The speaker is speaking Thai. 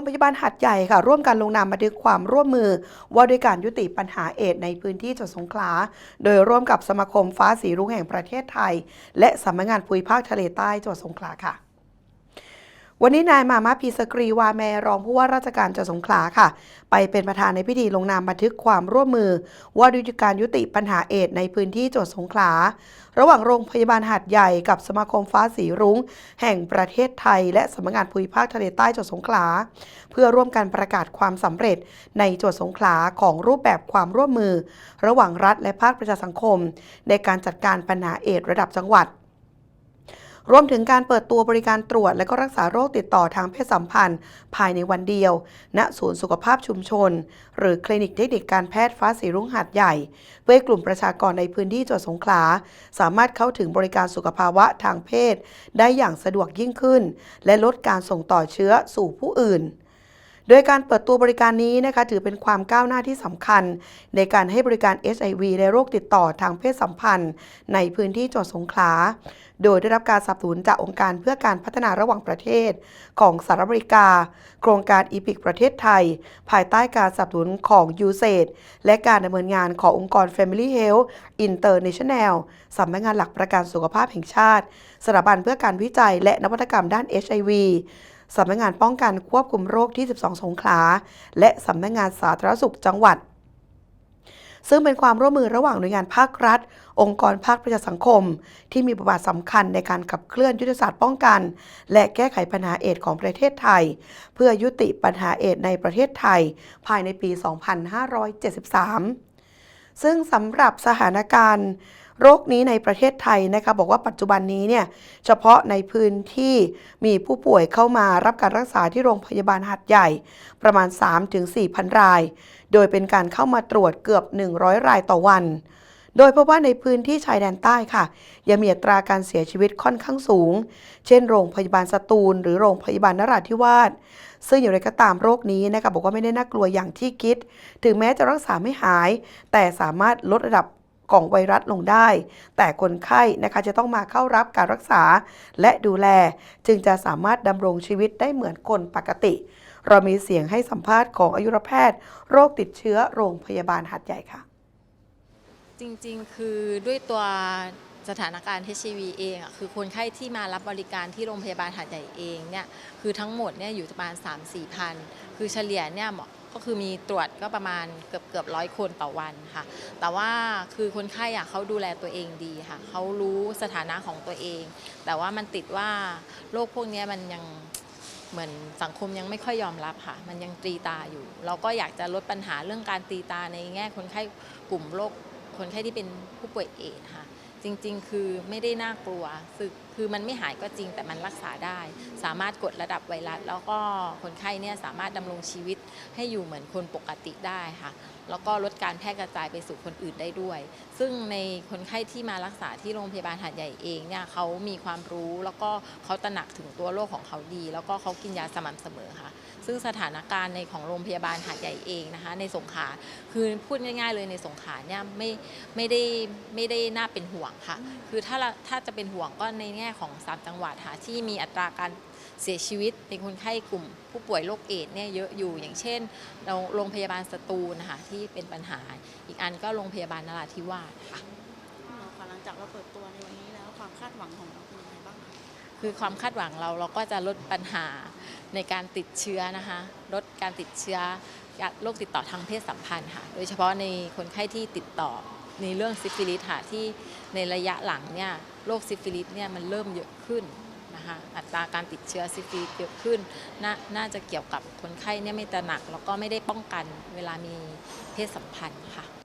รงพยาบาลหัดใหญ่ค่ะ ร่วมกันลงนามบันทึกความร่วมมือ ว่าด้วยการยุติปัญหาเอดในพื้นที่จังหวัดสงขลา โดยร่วมกับสมาคมฟ้าสีรุ้งแห่งประเทศไทย และสำนักงานภูมิภาคทะเลใต้จังหวัดสงขลาค่ะ วันนี้นายมามาพีสกรีวาแมรองผู้ว่าราชการจังหวัดสงขลาค่ะ ไปเป็นประธานในพิธีลงนามบันทึกความร่วมมือ ว่าด้วยการยุติปัญหาเอดในพื้นที่จังหวัดสงขลา ระหว่างโรงพยาบาลหาดใหญ่กับสมาคมฟ้าสีรุ้ง แห่งประเทศไทย และสำนักงานภูมิภาคทะเลใต้จังหวัดสงขลา เพื่อร่วมกันประกาศความสำเร็จในจังหวัดสงขลาของรูปแบบความร่วมมือ ระหว่างรัฐและภาคประชาสังคม ในการจัดการปัญหาเอดระดับจังหวัด รวมถึงการเปิดตัวบริการตรวจ และก็รักษาโรคติดต่อทางเพศสัมพันธ์ ภายในวันเดียว ณศูนย์สุขภาพชุมชน หรือคลินิกเทคนิคการแพทย์ฟ้าสีรุ้งหัดใหญ่ เพื่อให้กลุ่มประชากรในพื้นที่จังหวัดสงขลา สามารถเข้าถึงบริการสุขภาวะทางเพศ ได้อย่างสะดวกยิ่งขึ้น และลดการส่งต่อเชื้อสู่ผู้อื่น โดยการเปิดตัวบริการนี้นะคะถือเป็นความก้าวหน้าที่สำคัญ ในการให้บริการ HIV และโรคติดต่อทางเพศสัมพันธ์ ในพื้นที่จังหวัดสงขลา โดยได้รับการสนับสนุนจากองค์การเพื่อการพัฒนาระหว่างประเทศ ของสหรัฐอเมริกา โครงการอีพิกประเทศไทย ภายใต้การสนับสนุนของ USAID และการดำเนินงานขององค์กร Family Health International สำนักงานหลักประกันสุขภาพแห่งชาติสถาบันเพื่อการวิจัยและนวัตกรรมด้าน HIV สำนักงานป้องกันควบคุมโรคที่ 12 สงขลา และสำนักงานสาธารณสุขจังหวัด ซึ่งเป็นความร่วมมือระหว่างหน่วยงานภาครัฐ องค์กรภาคประชาสังคม ที่มีบทบาทสำคัญในการขับเคลื่อนยุทธศาสตร์ป้องกัน และแก้ไขปัญหาเอดของประเทศไทย เพื่อยุติปัญหาเอดในประเทศไทย ภายในปี 2573 ซึ่งสำหรับสถานการณ์ โรคนี้ในประเทศไทยนะคะบอกว่าปัจจุบันนี้เนี่ยเฉพาะในพื้นที่มีผู้ป่วยเข้ามารับการรักษาที่โรงพยาบาลหัดใหญ่ประมาณ 3-4,000ราย โดยเป็นการเข้ามาตรวจเกือบ 100 รายต่อวัน โดยเพราะว่าในพื้นที่ชายแดนใต้ค่ะ ยังมีอัตราการเสียชีวิตค่อนข้างสูง เช่นโรงพยาบาลสตูล หรือโรงพยาบาลนราธิวาสซึ่งอย่างไรก็ตามโรคนี้นะคะบอกว่าไม่ได้น่ากลัวอย่างที่คิด ถึงแม้จะรักษาไม่หาย แต่สามารถลดระดับ ของไวรัสลงได้ แต่คนไข้นะคะจะต้องมาเข้ารับการรักษาและดูแล จึงจะสามารถดำรงชีวิตได้เหมือนคนปกติ เรามีเสียงให้สัมภาษณ์ของอายุรแพทย์ โรคติดเชื้อโรงพยาบาลหัดใหญ่ค่ะ จริงๆ คือด้วยตัวสถานการณ์ HIV เองอะคือคนไข้ที่มารับบริการที่โรงพยาบาลหาดใหญ่เองเนี่ยคือทั้งหมดเนี่ยอยู่ประมาณ 3 4พัน คือเฉลี่ยเนี่ย ก็คือมีตรวจก็ประมาณเกือบเกือบร้อยคนต่อวันค่ะ แต่ว่าคือคนไข้อะเขาดูแลตัวเองดีค่ะเขารู้สถานะของตัวเอง แต่ว่ามันติดว่าโรคพวกนี้มันยังเหมือนสังคมยังไม่ค่อยยอมรับค่ะ มันยังตีตาอยู่ เราก็อยากจะลดปัญหาเรื่องการตีตาในแง่คนไข้กลุ่มโรคคนไข้ที่เป็นผู้ป่วยเอดส์ค่ะ จริงๆ คือไม่ได้น่ากลัวคือคือมันไม่หายก็จริงแต่มันรักษาได้ สามารถกดระดับไวรัส แล้วก็คนไข้เนี่ยสามารถดำรงชีวิตให้อยู่เหมือนคนปกติได้ค่ะ แล้วก็ลดการแพร่กระจายไปสู่คนอื่นได้ด้วย ซึ่งในคนไข้ที่มารักษาที่โรงพยาบาลหาดใหญ่เองเนี่ยเขามีความรู้แล้วก็เขาตระหนักถึงตัวโรคของเขาดี แล้วก็เขากินยาสม่ำเสมอค่ะ ซึ่งสถานการณ์ในของโรงพยาบาลหาดใหญ่เองนะคะ ในสงขลาคือพูดง่ายๆเลยในสงขลาเนี่ยไม่ไม่ได้ไม่ได้น่าเป็นห่วงค่ะ คือถ้าเราถ้าจะเป็นห่วงก็ในแง่ของสามจังหวัดค่ะที่มีอัตราการเสียชีวิตในคนไข้กลุ่ม ผู้ป่วยโรคเอดส์เนี่ยเยอะอยู่อย่างเช่นเราโรงพยาบาลสตูลนะคะที่เป็นปัญหา อีกอันก็โรงพยาบาลนราธิวาสค่ะคุณหมอคะหลังจากเราเปิดตัวในวันนี้แล้วความคาดหวังของเราเป็นยังไงบ้างคะคือความคาดหวังเราเราก็จะลดปัญหาในการติดเชื้อนะคะ ลดการติดเชื้อโรคติดต่อทางเพศสัมพันธ์ค่ะ โดยเฉพาะในคนไข้ที่ติดต่อ ในเรื่องซิฟิลิสค่ะที่ในระยะหลังเนี่ยโรคซิฟิลิสเนี่ยมันเริ่มเยอะขึ้นนะคะอัตราการติดเชื้อซิฟิลิสเยอะขึ้นนน่าจะเกี่ยวกับคนไข้เนี่ยไม่ตระหนัก แล้วก็ไม่ได้ป้องกันเวลามีเพศสัมพันธ์ค่ะ